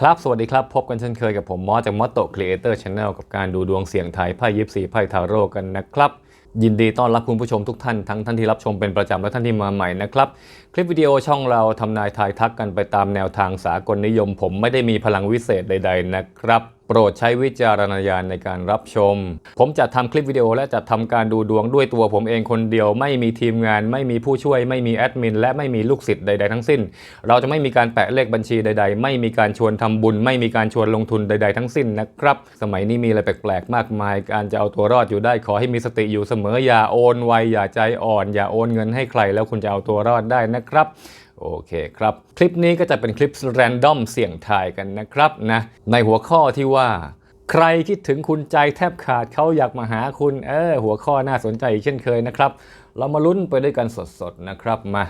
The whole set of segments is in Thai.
ครับ สวัสดีครับ พบกันเช่นเคยกับผมมอสจากมอสโตครีเอเตอร์ช n แนลกับการดูดวงเสียงไทยไพ่ยิปซีไพ่ทาโร่กันนะครับ ยินดีต้อนรับคุณผู้ชมทุกท่านทั้งท่านที่รับชมเป็นประจำและท่านที่มาใหม่นะครับ คลิปวิดีโอช่องเราทำนายทายทักกันไปตามแนวทางสากลนิยม ผมไม่ได้มีพลังวิเศษใด ๆ นะครับ โปรดใช้วิจารณญาณในการรับชม ผมจะทำคลิปวิดีโอและจะทำการดูดวงด้วยตัวผมเองคนเดียว ไม่มีทีมงาน ไม่มีผู้ช่วย ไม่มีแอดมิน และไม่มีลูกศิษย์ใด ๆ ทั้งสิ้น เราจะไม่มีการแปะเลขบัญชีใด ๆ ไม่มีการชวนทำบุญ ไม่มีการชวนลงทุนใด ๆ ทั้งสิ้นนะครับ สมัยนี้มีอะไรแปลกๆ มากมาย การจะเอาตัวรอดอยู่ได้ขอให้มีสติอยู่เสมออย่าโอนไวอย่าใจอ่อน อย่าโอนเงินให้ใคร แล้วคุณจะเอาตัวรอดได้นะครับ โอเคครับ คลิปนี้ก็จะเป็นคลิปแรนดอมเสี่ยงทายกันนะครับนะในหัวข้อที่ว่า ใครคิดถึงคุณใจแทบขาดเขาอยากมาหาคุณเออหัวข้อน่าสนใจเช่นเคยนะครับ เรามาลุ้นไปด้วยกันสดๆนะครับมา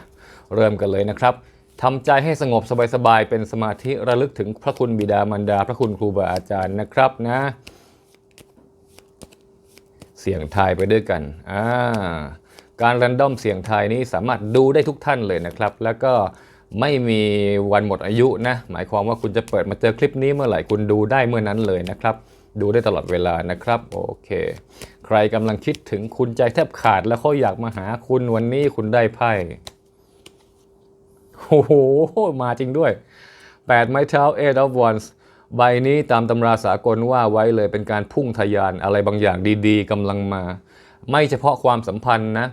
เริ่มกันเลยนะครับทำใจให้สงบสบายๆเป็นสมาธิระลึกถึงพระคุณบิดามารดา พระคุณครูบาอาจารย์นะครับนะ เสียงทายไปด้วยกันอ่า การรันดอมเสียงไทยนี้สามารถดูได้ทุกท่านเลยนะครับ แล้วก็ไม่มีวันหมดอายุนะ หมายความว่าคุณจะเปิดมาเจอคลิปนี้เมื่อไหร่คุณดูได้เมื่อนั้นเลยนะครับ ดูได้ตลอดเวลานะครับ โอเค ใครกำลังคิดถึงคุณใจแทบขาดแล้วเขาอยากมาหาคุณวันนี้คุณได้ไพ่โอ้โห มาจริงด้วย 8 ไม้เท้า Eight of Wands ใบนี้ตามตำราสากลว่าไว้เลยเป็นการพุ่งทะยานอะไรบางอย่างดีๆกำลังมา ไม่เฉพาะความสัมพันธ์นะ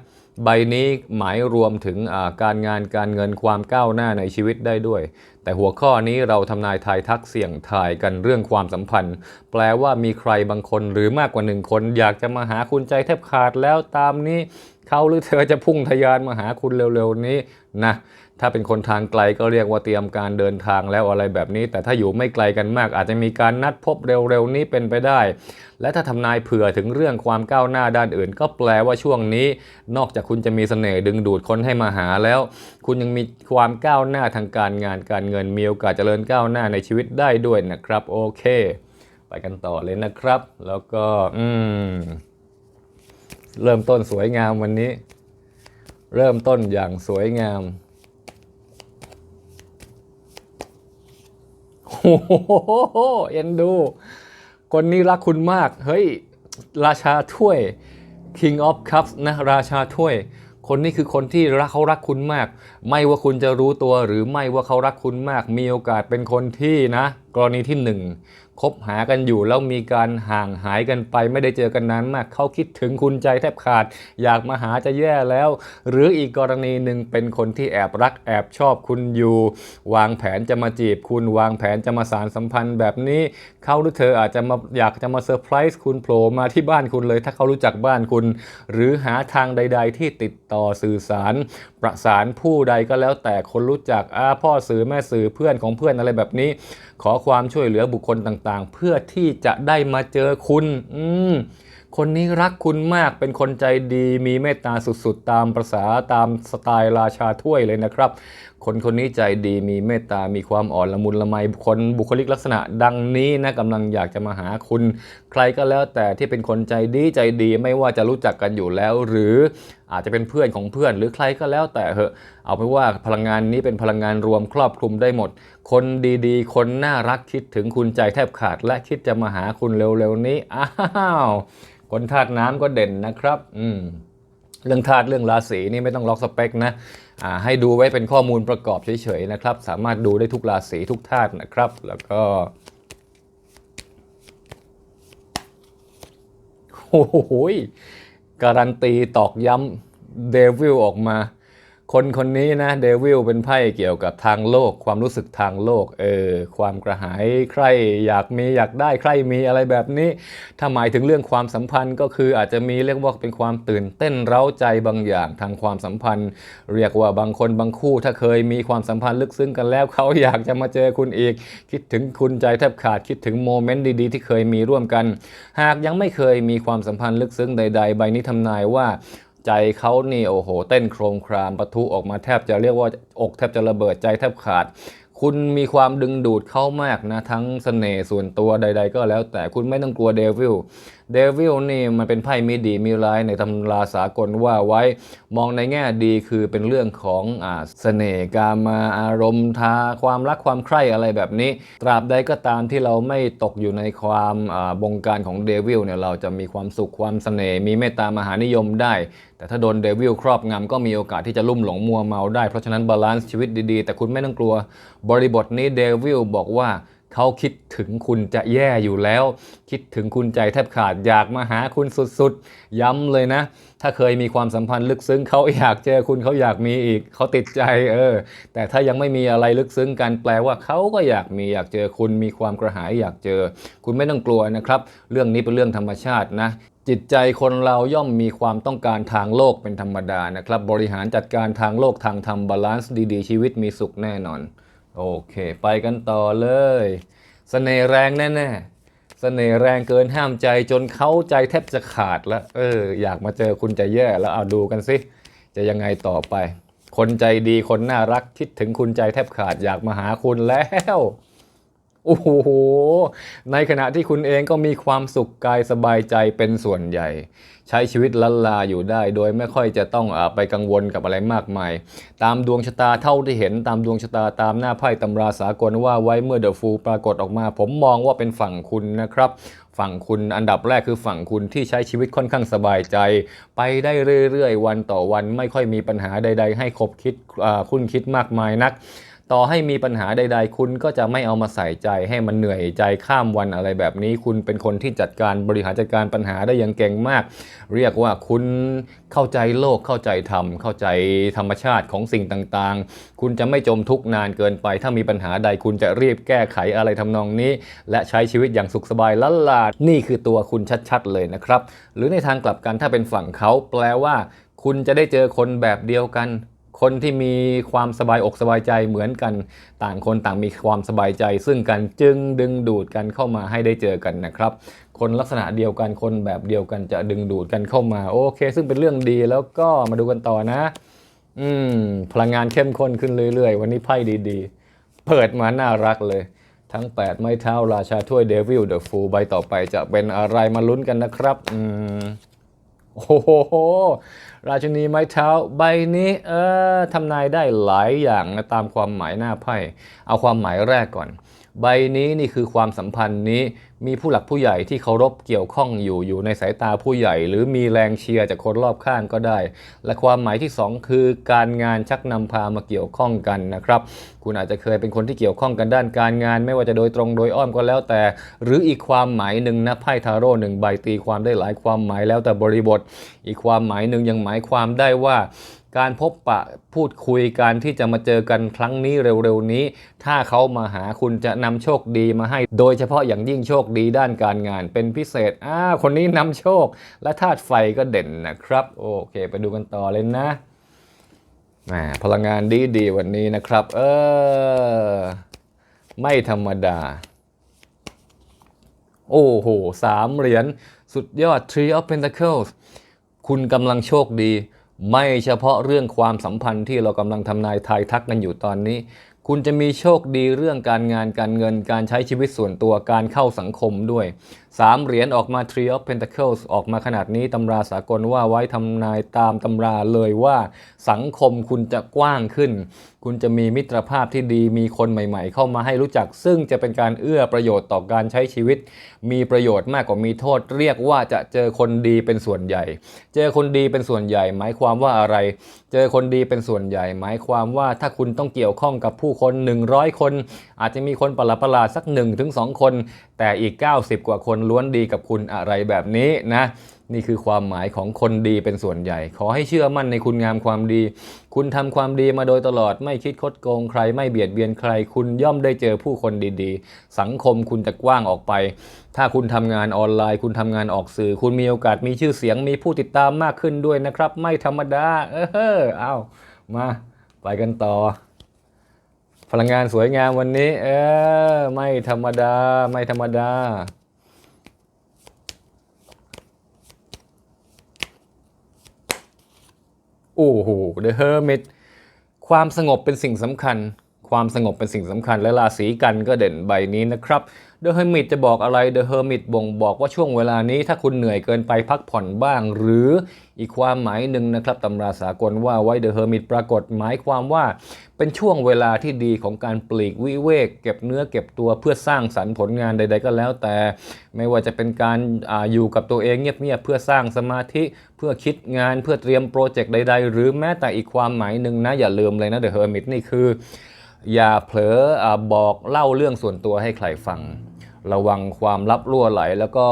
ใบนี้หมายรวมถึงการงานการเงินความก้าวหน้าในชีวิตได้ด้วย แต่หัวข้อนี้เราทำนายทายทักเสี่ยงทายกันเรื่องความสัมพันธ์ แปลว่ามีใครบางคนหรือมากกว่าหนึ่งคน อยากจะมาหาคุณใจแทบขาดแล้วตามนี้เขาหรือเธอจะพุ่งทะยานมาหาคุณเร็วๆนี้นะ ถ้าเป็นคนทางไกลก็เรียกว่าเตรียมการเดินทางแล้วอะไรแบบนี้ แต่ถ้าอยู่ไม่ไกลกันมาก อาจจะมีการนัดพบเร็วๆนี้เป็นไปได้ และถ้าทำนายเผื่อถึงเรื่องความก้าวหน้าด้านอื่น ก็แปลว่าช่วงนี้ นอกจากคุณจะมีเสน่ห์ดึงดูดคนให้มาหาแล้ว คุณยังมีความก้าวหน้าทางการงานการเงินมีโอกาสเจริญก้าวหน้าในชีวิตได้ด้วยนะครับ โอเค ไปกันต่อเลยนะครับ แล้วก็อืมเริ่มต้นสวยงามวันนี้ เริ่มต้นอย่างสวยงาม โอ้โหเอ็นดู คนนี้รักคุณมาก เฮ้ย ราชาถ้วย King of Cups นะราชาถ้วย คนนี้คือคนที่รักเขารักคุณมาก ไม่ว่าคุณจะรู้ตัวหรือไม่ว่าเขารักคุณมาก มีโอกาสเป็นคนที่นะ กรณีที่หนึ่งคบหากันอยู่แล้วมีการห่างหายกันไป ไม่ได้เจอกันนานมากเขาคิดถึงคุณใจแทบขาด อยากมาหาจะแย่แล้ว หรืออีกกรณีหนึ่งเป็นคนที่แอบรักแอบชอบคุณอยู่ วางแผนจะมาจีบคุณวางแผนจะมาสารสัมพันธ์แบบนี้เขาหรือเธออาจจะมาอยากจะมาเซอร์ไพรส์คุณโผล่มาที่บ้านคุณเลย ถ้าเขารู้จักบ้านคุณ หรือหาทางใด ๆ ที่ติดต่อสื่อสาร ประสานผู้ใดก็แล้วแต่คนรู้จักอาพ่อสื่อแม่สื่อเพื่อนของเพื่อนอะไรแบบนี้ ขอความช่วยเหลือบุคคลต่างๆ เพื่อที่จะได้มาเจอคุณอืมคนนี้รักคุณมากเป็นคนใจดีมีเมตตาสุดๆ ตามประษาตามสไตล์ราชาถ้วยเลยนะครับ คนคนนี้ใจดีมีเมตตา มีความอ่อนละมุนละไมคนบุคลิกลักษณะดังนี้นะกำลังอยากจะมาหาคุณ ใครก็แล้วแต่ที่เป็นคนใจดีใจดีไม่ว่าจะรู้จักกันอยู่แล้ว หรือ อาจจะเป็นเพื่อนของเพื่อนหรือใครก็แล้วแต่เหอะเอาเป็นว่าพลังงานนี้เป็นพลังงานรวมครอบคลุมได้หมด คนดีๆ คนน่ารักคิดถึงคุณใจแทบขาด และคิดจะมาหาคุณเร็วๆนี้อ้าวคนธาตุน้ำก็เด่นนะครับ อืมเรื่องธาตุเรื่องราศีนี่ไม่ต้องล็อกสเปคนะอ่าให้ดูไว้เป็นข้อมูลประกอบเฉยๆนะครับ สามารถดูได้ทุกราศีทุกธาตุนะครับ แล้วก็โอ้โห การันตีตอกย้ำเดวิลออกมา คนคนนี้นะเดวิลเป็นไพ่เกี่ยวกับทางโลก ความรู้สึกทางโลกเออความกระหายใครอยากมีอยากได้ใครมีอะไรแบบนี้ ถ้าหมายถึงเรื่องความสัมพันธ์ก็คืออาจจะมีเรียกว่าเป็นความตื่นเต้นเร้าใจบางอย่างทางความสัมพันธ์ เรียกว่าบางคนบางคู่ ถ้าเคยมีความสัมพันธ์ลึกซึ้งกันแล้วเขาอยากจะมาเจอคุณอีก คิดถึงคุณใจแทบขาดคิดถึงโมเมนต์ดีๆ ที่เคยมีร่วมกัน หากยังไม่เคยมีความสัมพันธ์ลึกซึ้งใด ๆ ใบนี้ทำนายว่า ใจเขานี่โอ้โห เต้นโครมครามปะทุออกมาแทบจะเรียกว่าอกแทบจะระเบิดใจแทบขาด คุณมีความดึงดูดเขามากนะ ทั้งเสน่ห์ส่วนตัวใด ๆ ก็แล้วแต่คุณไม่ต้องกลัวเดวิลเดวิลนี่มันเป็นไพ่มีดีมีร้ายในตำราสากลว่าไว้มองในแง่ดีคือเป็นเรื่องของอ่าเสน่ห์การมาอารมณ์ทาความรักความใคร่อะไรแบบนี้ ตราบใดก็ตามที่เราไม่ตกอยู่ในความบงการของเดวิลเนี่ยเราจะมีความสุขความเสน่ห์มีเมตตามหานิยมได้ แต่ถ้าโดนเดวิลครอบงำก็มีโอกาสที่จะลุ่มหลงมัวเมาได้ เพราะฉะนั้นบาลานซ์ชีวิตดีๆ แต่คุณไม่ต้องกลัว บริบทนี้เดวิลบอกว่าเขาคิดถึงคุณจะแย่อยู่แล้ว คิดถึงคุณใจแทบขาดอยากมาหาคุณสุดๆ ย้ำเลยนะ ถ้าเคยมีความสัมพันธ์ลึกซึ้งเขาอยากเจอคุณเขาอยากมีอีกเขาติดใจเออ แต่ถ้ายังไม่มีอะไรลึกซึ้งกันแปลว่าเขาก็อยากมีอยากเจอคุณมีความกระหายอยากเจอ คุณไม่ต้องกลัวนะครับ เรื่องนี้เป็นเรื่องธรรมชาตินะ จิตใจคนเราย่อมมีความต้องการทางโลกเป็นธรรมดานะครับ บริหารจัดการทางโลกทางธรรมบาลานซ์ดีๆ ชีวิตมีสุขแน่นอน โอเค ไปกันต่อเลยเสน่ห์แรงแน่ๆเสน่ห์แรงเกินห้ามใจจนเขาใจแทบจะขาดแล้วเออ อยากมาเจอคุณจะแย่แล้วเอาดูกันสิจะยังไงต่อไป คนใจดีคนน่ารักคิดถึงคุณใจแทบขาดอยากมาหาคุณแล้ว โอ้โห ในขณะที่คุณเองก็มีความสุขกายสบายใจเป็นส่วนใหญ่ ใช้ชีวิตลันลาอยู่ได้ โดยไม่ค่อยจะต้องอไปกังวลกับอะไรมากมาย ตามดวงชะตาเท่าที่เห็นตามดวงชะตาตามหน้าไพ่ตำราสากลว่าไว้เมื่อเดอะฟูปรากฏออกมา ผมมองว่าเป็นฝั่งคุณนะครับ ฝั่งคุณอันดับแรกคือฝั่งคุณที่ใช้ชีวิตค่อนข้างสบายใจ ไปได้เรื่อยๆ วันต่อวันไม่ค่อยมีปัญหาใด ๆ ให้คบคิดคุณคิดมากมายนัก ต่อให้มีปัญหาใด ๆ คุณก็จะไม่เอามาใส่ใจให้มันเหนื่อยใจข้ามวันอะไรแบบนี้ คุณเป็นคนที่จัดการบริหารจัดการปัญหาได้อย่างเก่งมาก เรียกว่าคุณเข้าใจโลกเข้าใจธรรมเข้าใจธรรมชาติของสิ่งต่างๆ คุณจะไม่จมทุกข์นานเกินไป ถ้ามีปัญหาใดคุณจะรีบแก้ไขอะไรทำนองนี้ และใช้ชีวิตอย่างสุขสบายละลาดนี่คือตัวคุณชัดๆ เลยนะครับ หรือในทางกลับกันถ้าเป็นฝั่งเขาแปลว่า คุณจะได้เจอคนแบบเดียวกัน คนที่มีความสบายอกสบายใจเหมือนกันต่างคนต่างมีความสบายใจ ซึ่งกันจึงดึงดูดกันเข้ามาให้ได้เจอกันนะครับ คนลักษณะเดียวกันคนแบบเดียวกันจะดึงดูดกันเข้ามาโอเค ซึ่งเป็นเรื่องดีแล้วก็มาดูกันต่อนะ อืมพลังงานเข้มข้นขึ้นเรื่อยๆ วันนี้ไพ่ดีๆ เปิดมาน่ารักเลย ทั้ง 8 ไม้เท้าราชาถ้วยเดวิลเดอะฟูใบต่อไปจะเป็นอะไรมาลุ้นกันนะครับ อืมโอ้โห ราชินีไม้เท้าใบนี้เออทำนายได้หลายอย่างนะตามความหมายหน้าไพ่ เอาความหมายแรกก่อน ใบนี้นี่คือความสัมพันธ์นี้มีผู้หลักผู้ใหญ่ที่เคารพเกี่ยวข้องอยู่อยู่ในสายตาผู้ใหญ่ หรือมีแรงเชียร์จากคนรอบข้างก็ได้ และความหมายที่สองคือการงานชักนำพามาเกี่ยวข้องกันนะครับ คุณอาจจะเคยเป็นคนที่เกี่ยวข้องกันด้านการงาน ไม่ว่าจะโดยตรงโดยอ้อมก็แล้วแต่ หรืออีกความหมายหนึ่งนะไพ่ทาโร่หนึ่งใบตีความได้หลายความหมายแล้วแต่บริบท อีกความหมายหนึ่งยังหมายความได้ว่า การพบปะพูดคุยกันที่จะมาเจอกันครั้งนี้เร็วๆนี้ ถ้าเขามาหาคุณจะนำโชคดีมาให้ โดยเฉพาะอย่างยิ่งโชคดีด้านการงาน เป็นพิเศษอ้าคนนี้นำโชค และธาตุไฟก็เด่นนะครับ โอเค ไปดูกันต่อเลยนะพลังงานดีดีๆวันนี้นะครับ เออ ไม่ธรรมดา โอ้โหสามเหรียญสุดยอด tree of Pentacles คุณกำลังโชคดี ไม่เฉพาะเรื่องความสัมพันธ์ที่เรากำลังทำนายทายทักกันอยู่ตอนนี้ คุณจะมีโชคดีเรื่องการงานการเงินการใช้ชีวิตส่วนตัวการเข้าสังคมด้วย สามเหรียญออกมา Tree of Pentacles ออกมาขนาดนี้ตำราสากลว่าไว้ทำนายตามตำราเลยว่าสังคมคุณจะกว้างขึ้น คุณจะมีมิตรภาพที่ดีมีคนใหม่ๆ เข้ามาให้รู้จัก ซึ่งจะเป็นการเอื้อประโยชน์ต่อการใช้ชีวิต มีประโยชน์มากกว่ามีโทษ เรียกว่าจะเจอคนดีเป็นส่วนใหญ่ เจอคนดีเป็นส่วนใหญ่ หมายความว่าอะไร เจอคนดีเป็นส่วนใหญ่ หมายความว่าถ้าคุณต้องเกี่ยวข้องกับผู้คน 100 คน อาจจะมีคนประหลาดประหลาดๆสัก 1-2 คน แต่อีก 90 กว่าคนล้วนดีกับคุณอะไรแบบนี้นะนี่คือความหมายของคนดีเป็นส่วนใหญ่ ขอให้เชื่อมั่นในคุณงามความดี คุณทำความดีมาโดยตลอดไม่คิดคดโกงใคร ไม่เบียดเบียนใคร คุณย่อมได้เจอผู้คนดีๆ สังคมคุณจะกว้างออกไป ถ้าคุณทำงานออนไลน์ คุณทำงานออกสื่อ คุณมีโอกาสมีชื่อเสียงมีผู้ติดตามมากขึ้นด้วยนะครับ ไม่ธรรมดา เออเอามาไปกันต่อ พลังงานสวยงามวันนี้ เออไม่ธรรมดา ไม่ธรรมดา โอ้โห The Hermit ความสงบเป็นสิ่งสำคัญ ความสงบเป็นสิ่งสำคัญและราศีกันก็เด่นใบนี้นะครับ The Hermit จะบอกอะไร The Hermit บ่งบอกว่าช่วงเวลานี้ถ้าคุณเหนื่อยเกินไปพักผ่อนบ้าง หรืออีกความหมายหนึ่งนะครับตำราสากลว่าไว้ The Hermit ปรากฏหมายความว่า เป็นช่วงเวลาที่ดีของการปลีกวิเวก เก็บเนื้อเก็บตัวเพื่อสร้างสรรค์ผลงานใด ๆ ก็แล้วแต่ ไม่ว่าจะเป็นการอาอยู่กับตัวเองเงียบๆเพื่อสร้างสมาธิ เพื่อคิดงานเพื่อเตรียมโปรเจกต์ใด ๆ หรือแม้แต่อีกความหมายหนึ่งนะอย่าลืมเลยนะ The Hermit นี่คืออย่าเผลออบอกเล่าเรื่องส่วนตัวให้ใครฟัง ระวังความลับรั่วไหล แล้วก็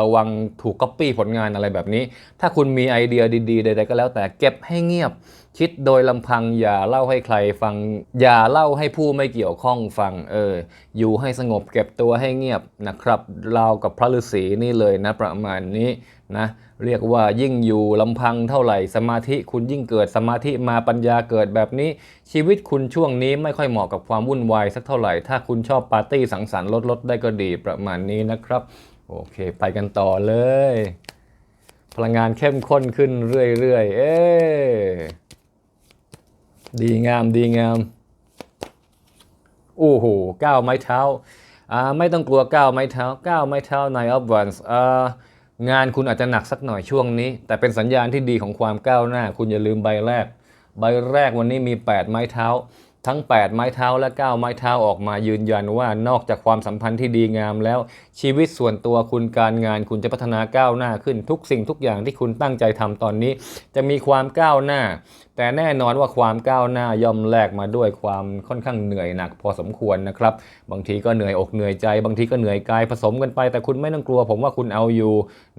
ระวังถูกก๊อปปี้ผลงานอะไรแบบนี้ ถ้าคุณมีไอเดียดีๆใดๆก็แล้วแต่เก็บให้เงียบ คิดโดยลำพังอย่าเล่าให้ใครฟัง อย่าเล่าให้ผู้ไม่เกี่ยวข้องฟังเออ อยู่ให้สงบเก็บตัวให้เงียบนะครับเรากับพระฤาษีนี่เลยนะประมาณนี้นะเรียกว่ายิ่งอยู่ลำพังเท่าไหร่สมาธิคุณยิ่งเกิดสมาธิมาปัญญาเกิดแบบนี้ ชีวิตคุณช่วงนี้ไม่ค่อยเหมาะกับความวุ่นวายสักเท่าไหร่ ถ้าคุณชอบปาร์ตี้สังสรรค์ลดลดได้ก็ดีประมาณนี้นะครับ โอเค ไปกันต่อเลย พลังงานเข้มข้นขึ้นเรื่อยๆ เอ๊ ดีงามดีงาม โอ้โหก้าวไม้เท้าอ่าไม่ต้องกลัวก้าวไม้เท้าก้าวไม้เท้า Nine of Wands อ่างานคุณอาจจะหนักสักหน่อยช่วงนี้ แต่เป็นสัญญาณที่ดีของความก้าวหน้า คุณอย่าลืมใบแรก ใบแรกวันนี้มี 8 ไม้เท้า ทั้ง 8 ไม้เท้าและ 9 ไม้เท้าออกมายืนยันว่านอกจากความสัมพันธ์ที่ดีงามแล้ว ชีวิตส่วนตัวคุณการงานคุณจะพัฒนาก้าวหน้าขึ้นทุกสิ่งทุกอย่างที่คุณตั้งใจทำตอนนี้ จะมีความก้าวหน้า แต่แน่นอนว่าความก้าวหน้าย่อมแลกมาด้วยความค่อนข้างเหนื่อยหนักพอสมควรนะครับ บางทีก็เหนื่อยอกเหนื่อยใจ บางทีก็เหนื่อยกายผสมกันไป แต่คุณไม่ต้องกลัว ผมว่าคุณเอาอยู่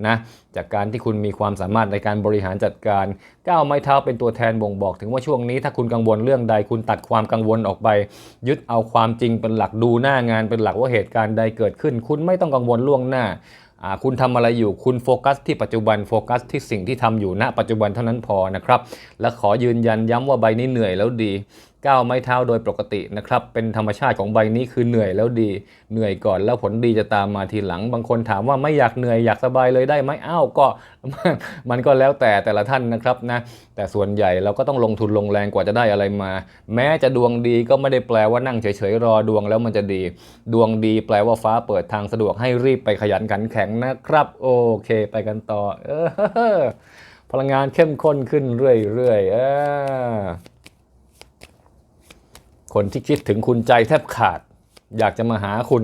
นะจากการที่คุณมีความสามารถในการบริหารจัดการก้าวไม้เท้าเป็นตัวแทนบ่งบอก ถึงว่าช่วงนี้ถ้าคุณกังวลเรื่องใดคุณตัดความกังวลออกไป ยึดเอาความจริงเป็นหลักดูหน้างานเป็นหลักว่าเหตุการณ์ใดเกิดขึ้น คุณไม่ต้องกังวลล่วงหน้าอ่า คุณทำอะไรอยู่คุณโฟกัสที่ปัจจุบันโฟกัสที่สิ่งที่ทำอยู่ณปัจจุบันเท่านั้นพอนะครับ และขอยืนยันย้ำว่าใบนี้เหนื่อยแล้วดี ก้าวไม้เท้าโดยปกตินะครับ เป็นธรรมชาติของใบนี้คือเหนื่อยแล้วดี เหนื่อยก่อนแล้วผลดีจะตามมาทีหลัง บางคนถามว่าไม่อยากเหนื่อยอยากสบายเลยได้ไหมอ้าวก็ มันก็แล้วแต่แต่ละท่านนะครับนะ แต่ส่วนใหญ่เราก็ต้องลงทุนลงแรงกว่าจะได้อะไรมา แม้จะดวงดีก็ไม่ได้แปลว่านั่งเฉยๆรอดวงแล้วมันจะดี ดวงดีแปลว่าฟ้าเปิดทางสะดวกให้รีบไปขยันขันแข็งนะครับ โอเค ไปกันต่อ เออพลังงานเข้มข้นขึ้นเรื่อยๆเออ คนที่คิดถึงคุณใจแทบขาด อยากจะมาหาคุณ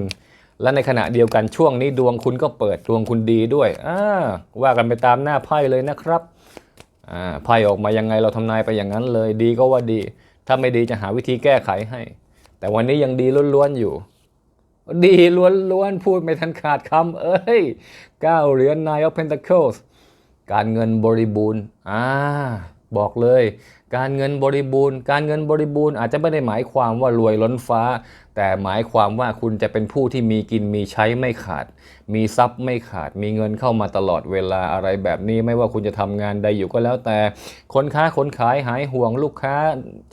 และในขณะเดียวกันช่วงนี้ดวงคุณก็เปิดดวงคุณดีด้วยอ่าว่ากันไปตามหน้าไพ่เลยนะครับอ่าไพ่ออกมายังไงเราทำนายไปอย่างนั้นเลยดีก็ว่าดี ถ้าไม่ดีจะหาวิธีแก้ไขให้ แต่วันนี้ยังดีล้วนๆอยู่ ดีล้วนๆพูดไม่ทันขาดคำเอ้ยก้าเหรียญ Nine of Pentacles การเงินบริบูรณ์อ่าบอกเลย การเงินบริบูรณ์ การเงินบริบูรณ์อาจจะไม่ได้หมายความว่ารวยล้นฟ้า แต่หมายความว่าคุณจะเป็นผู้ที่มีกินมีใช้ไม่ขาด มีทรัพย์ไม่ขาด มีเงินเข้ามาตลอดเวลาอะไรแบบนี้ไม่ว่าคุณจะทำงานใดอยู่ก็แล้วแต่คนค้าคนขายหายห่วงลูกค้า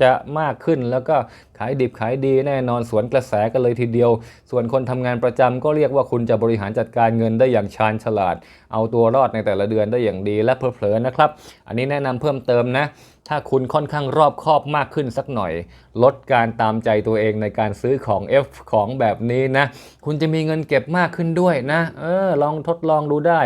จะมากขึ้น แล้วก็ขายดิบขายดีแน่นอนสวนกระแสกันเลยทีเดียว ส่วนคนทำงานประจำก็เรียกว่าคุณจะบริหารจัดการเงินได้อย่างชาญฉลาด เอาตัวรอดในแต่ละเดือนได้อย่างดีและเพลอๆนะครับ อันนี้แนะนำเพิ่มเติมนะ ถ้าคุณค่อนข้างรอบคอบมากขึ้นสักหน่อย ลดการตามใจตัวเองในการซื้อของ F ของแบบนี้นะ คุณจะมีเงินเก็บมากขึ้นด้วยนะ เออ ลองทดลองดูได้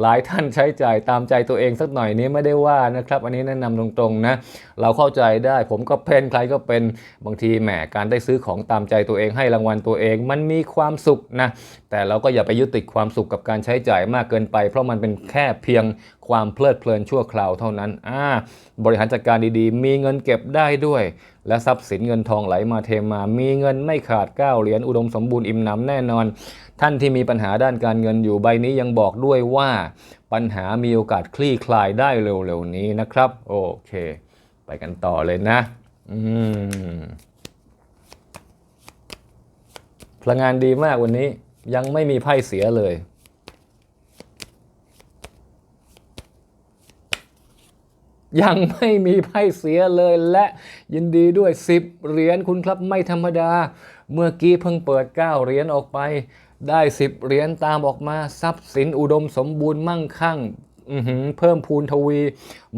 หลายท่านใช้จ่ายตามใจตัวเองสักหน่อยนี้ไม่ได้ว่านะครับ อันนี้แนะนำตรงๆนะ เราเข้าใจได้ ผมก็เป็นใครก็เป็นบางทีแหมการได้ซื้อของตามใจตัวเองให้รางวัลตัวเอง มันมีความสุขนะแต่เราก็อย่าไปยึดติดความสุขกับการใช้จ่ายมากเกินไป เพราะมันเป็นแค่เพียงความเพลิดเพลินชั่วคราวเท่านั้นอ่าบริหารจัดการดีๆ มีเงินเก็บได้ด้วย และทรัพย์สินเงินทองไหลมาเทมา มีเงินไม่ขาดก้าเหรียญอุดมสมบูรณ์อิ่มหนำแน่นอน ท่านที่มีปัญหาด้านการเงินอยู่ใบนี้ยังบอกด้วยว่า ปัญหามีโอกาสคลี่คลายได้เร็วๆนี้นะครับ โอเค ไปกันต่อเลยนะอืมพลังงานดีมากวันนี้ ยังไม่มีไพ่เสียเลย ยังไม่มีไพ่เสียเลยและยินดีด้วย 10 เหรียญคุณครับไม่ธรรมดา เมื่อกี้เพิ่งเปิด 9 เหรียญออกไปได้ 10 เหรียญตามออกมา ทรัพย์สินอุดมสมบูรณ์มั่งคั่ง เพิ่มพูนทวี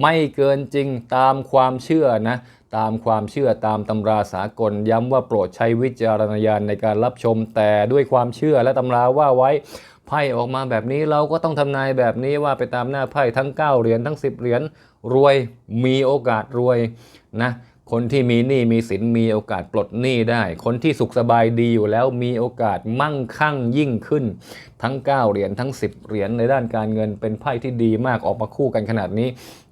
ไม่เกินจริงตามความเชื่อนะ ตามความเชื่อตามตำราสากล ย้ำว่าโปรดใช้วิจารณญาณในการรับชม แต่ด้วยความเชื่อและตำราว่าไว้ไพ่ออกมาแบบนี้เราก็ต้องทำนายแบบนี้ว่าไปตามหน้าไพ่ทั้ง 9 เหรียญทั้ง 10 เหรียญรวยมีโอกาสรวยนะคนที่มีหนี้มีสินมีโอกาสปลดหนี้ได้ คนที่สุขสบายดีอยู่แล้วมีโอกาสมั่งคั่งยิ่งขึ้น ทั้ง 9 เหรียญทั้ง 10 เหรียญในด้านการเงินเป็นไพ่ที่ดีมากออกมาคู่กันขนาดนี้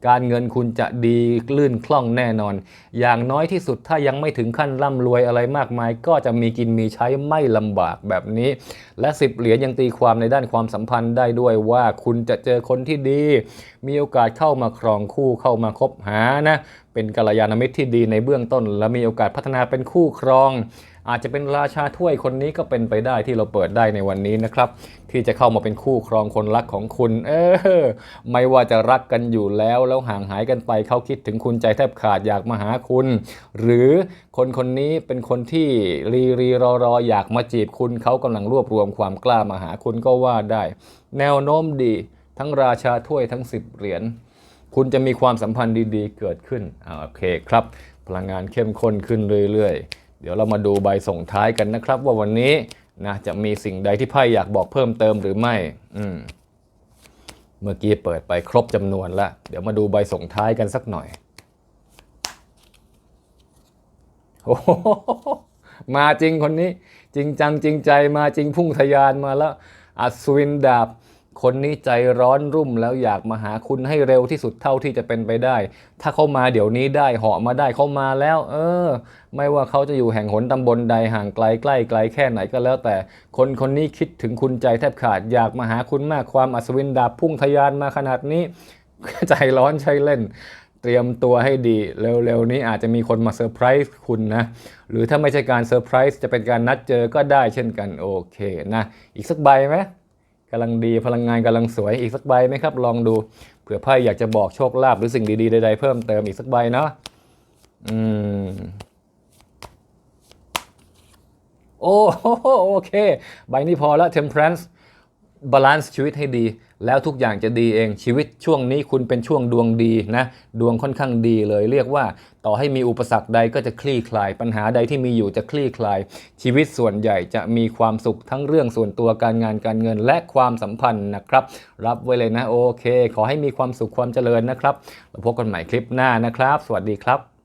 การเงินคุณจะดีลื่นคล่องแน่นอน อย่างน้อยที่สุดถ้ายังไม่ถึงขั้นร่ำรวยอะไรมากมาย ก็จะมีกินมีใช้ไม่ลำบากแบบนี้ และ 10 เหรียญยังตีความในด้านความสัมพันธ์ได้ด้วยว่าคุณจะเจอคนที่ดี มีโอกาสเข้ามาครองคู่เข้ามาคบหานะเป็นกัลยาณมิตรที่ดีในเบื้องต้น และมีโอกาสพัฒนาเป็นคู่ครอง อาจจะเป็นราชาถ้วยคนนี้ก็เป็นไปได้ที่เราเปิดได้ในวันนี้นะครับ ที่จะเข้ามาเป็นคู่ครองคนรักของคุณ เออ ไม่ว่าจะรักกันอยู่แล้วแล้วห่างหายกันไปเขาคิดถึงคุณใจแทบขาดอยากมาหาคุณ หรือคนคนนี้เป็นคนที่รีรีรอรออยากมาจีบคุณเขากำลังรวบรวมความกล้ามาหาคุณก็ว่าได้ แนวโน้มดีทั้งราชาถ้วยทั้ง 10 เหรียญคุณจะมีความสัมพันธ์ดีๆ เกิดขึ้นอโอเคครับ พลังงานเข้มข้นขึ้นเรื่อย ๆ เดี๋ยวเรามาดูใบส่งท้ายกันนะครับ ว่าวันนี้นะจะมีสิ่งใดที่ไพ่อยากบอกเพิ่มเติมหรือไม่ อืมเมื่อกี้เปิดไปครบจำนวนละเดี๋ยวมาดูใบส่งท้ายกันสักหน่อยโอ้โหมาจริงคนนี้ จริงจังจริงใจมาจริงพุ่งทะยานมาแล้วอัศวินดาบ คนนี้ใจร้อนรุ่มแล้วอยากมาหาคุณให้เร็วที่สุดเท่าที่จะเป็นไปได้ ถ้าเขามาเดี๋ยวนี้ได้เหาะมาได้เขามาแล้ว เออ ไม่ว่าเขาจะอยู่แห่งหนตำบลใดห่างไกลใกล้ไกลแค่ไหนก็แล้วแต่ คนคนนี้คิดถึงคุณใจแทบขาด อยากมาหาคุณมากความอัศวินดาบพุ่งทะยานมาขนาดนี้ ใจร้อนใช่เล่น เตรียมตัวให้ดี เร็วๆนี้อาจจะมีคนมาเซอร์ไพรส์คุณนะ หรือถ้าไม่ใช่การเซอร์ไพรส์จะเป็นการนัดเจอก็ได้เช่นกันโอเคนะ อีกสักใบไหม กำลังดีพลังงานกำลังสวยอีกสักใบไหมครับ ลองดูเผื่อไพ่อยากจะบอกโชคลาภหรือสิ่งดีๆใดๆเพิ่มเติมอีกสักใบเนาะอืมโอ้โอเค ใบนี้พอแล้ว temperance บาลานซ์ชีวิตให้ดี แล้วทุกอย่างจะดีเองชีวิตช่วงนี้คุณเป็นช่วงดวงดีนะดวงค่อนข้างดีเลย เรียกว่าต่อให้มีอุปสรรคใดก็จะคลี่คลาย ปัญหาใดที่มีอยู่จะคลี่คลาย ชีวิตส่วนใหญ่จะมีความสุขทั้งเรื่องส่วนตัวการงานการเงินและความสัมพันธ์นะครับ รับไว้เลยนะโอเค ขอให้มีความสุขความเจริญนะครับแล้วพบกันใหม่คลิปหน้านะครับ สวัสดีครับ